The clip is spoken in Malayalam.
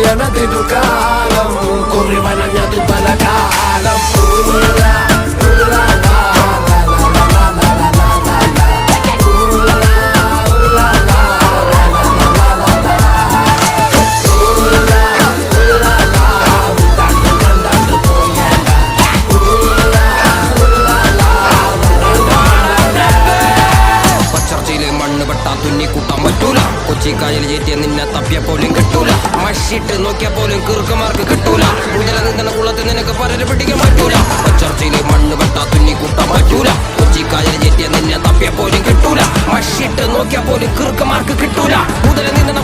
പറയണതിനു കാലം കുറിവനഞ്ഞതു പല കാലം തുന്നി കൂട്ടാൻ പറ്റൂല കൊച്ചി കായൽ ചേറ്റിയ നിന്നെ തപ്പിയ പോലും കിട്ടൂല മഷിട്ട് നോക്കിയാൽ പോലും കീർക്കമാർക്ക് കിട്ടൂല. മുതല നിന്ന കുളത്തിൽ നിനക്ക് പരൽ പിടിക്കാൻ പറ്റൂല. ചർച്ചയിലെ മണ്ണ് വെട്ടാ തുന്നി കൂട്ടാൻ പറ്റൂല. കൊച്ചിക്കായൽ ചെറ്റിയ നിന്നെ തപ്പിയ പോലും കിട്ടൂല. മഷിട്ട് നോക്കിയാൽ പോലും കീർക്കമാർക്ക് കിട്ടൂല. മുതല നിന്ന